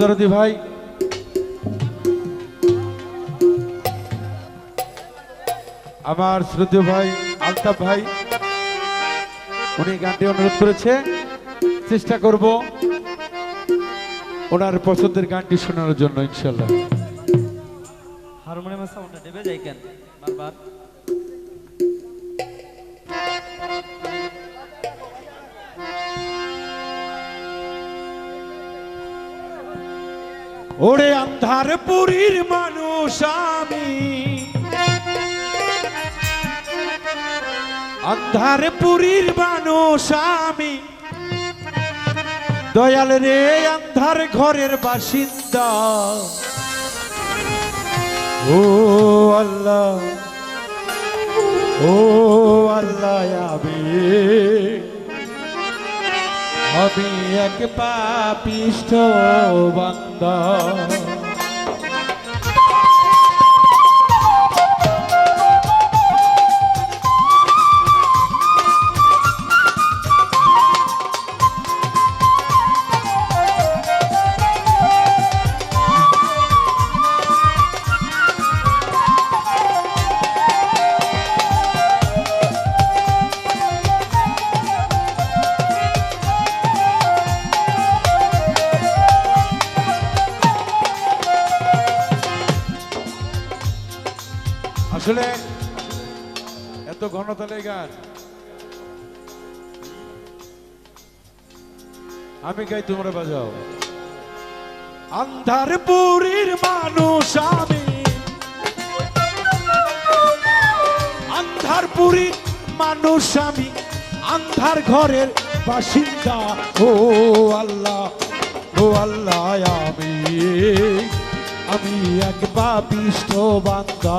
দরদি ভাই। আমার শ্রদ্ধেয় ভাই আলতাফ ভাই, উনি গানটি অনুরোধ করেছে। চেষ্টা করব ওনার পছন্দের গানটি শোনানোর জন্য ইনশাল্লাহ হারমোনিয়ামের সাউন্ডটা দেবে যাই কেন, বারবার। ওরে আন্ধার পুরীর মানুষ আমি। আন্ধার পুরীর মানুষ আমি। দয়াল রে, আন্ধার ঘরের বাসিন্দা। ও আল্লাহ ও আল্লাহ, আমি আমি এক পাপিষ্ঠ বান্দা আসলে এত ঘনতালে গান আমি গাই, তোমরা বাজাও। আন্ধার পুরীর মানুষ আমি। আন্ধার পুরীর মানুষ আমি। আন্ধার ঘরের বাসিন্দা। ও আল্লাহ ও আল্লাহ আমি। আমি এক পাপিষ্ঠ বান্দা।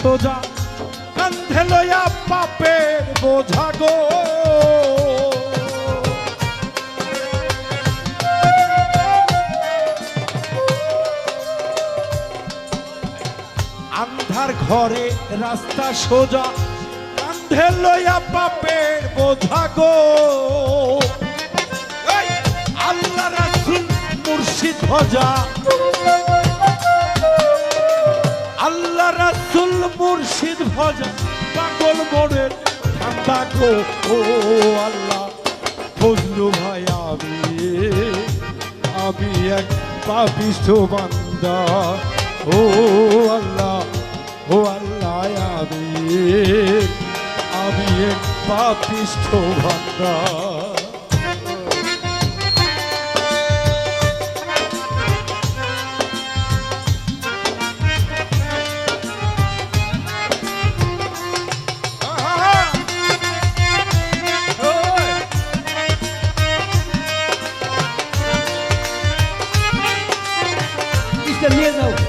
সোজা, কান্ধে লয়া পাপের বোঝা গো। আন্ধার ঘরে রাস্তা সোজা, কান্ধে লয়া পাপের বোঝা গো। আল্লাহ রাসুল মুর্শিদ ভজা আল্লাহ রাসুল মুর্শিদ ভজা পাগল মনের ঠান্ডা গো, ও আল্লাহ। ফজলু ভাই, আমি আমি এক পাপিষ্ঠ বান্দা। ও আল্লাহ ও আল্লাহ, আমি আমি এক পাপিষ্ঠ বান্দা। જલ્દી જાઉં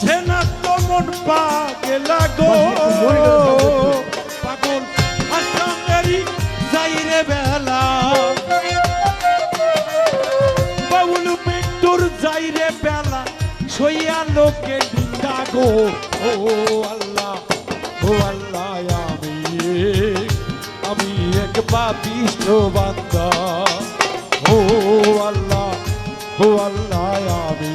বোঝে না তো মন পাগে লাগো পাগল হাসানেরই যাইরে বেলা। বাউল মৃত্যুর যাইরে বেলা। সইয়া লোকে নিন্দা গো। ও আল্লাহ ও আল্লাহ, আমি আমি এক পাপিষ্ঠ বান্দা ও আল্লাহ ও আল্লাহ, আমি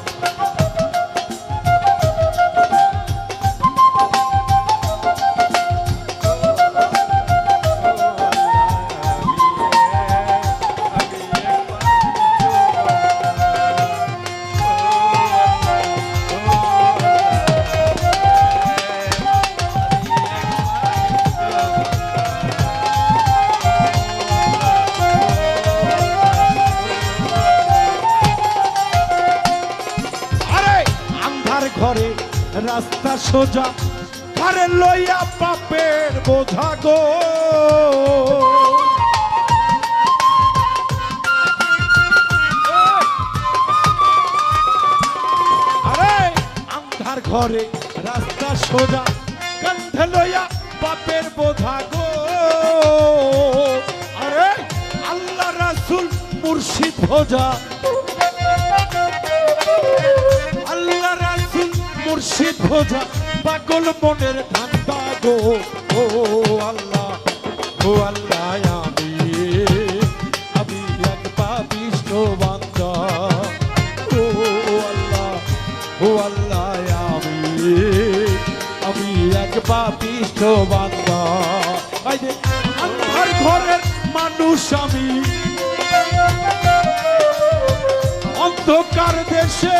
রাস্তা সোজা আরে লইয়া পাপের বোঝা গো। আরে, আন্ধার ঘরে রাস্তা সোজা কান্ধে লইয়া পাপের বোঝা গো। আরে, আল্লাহ রাসুল মুর্শিদ ভোজা মুর্শিদ ভোজা পাগল মনের ঠান্ডা গো ও আল্লাহ ও আল্লাহ আমি আমি এক পাপিষ্ট বান্দা ও আল্লাহ ও আল্লাহ আমি আমি এক পাপিষ্ট বান্দা আন্ধার ঘরের মানুষ আমি। অন্ধকার দেশে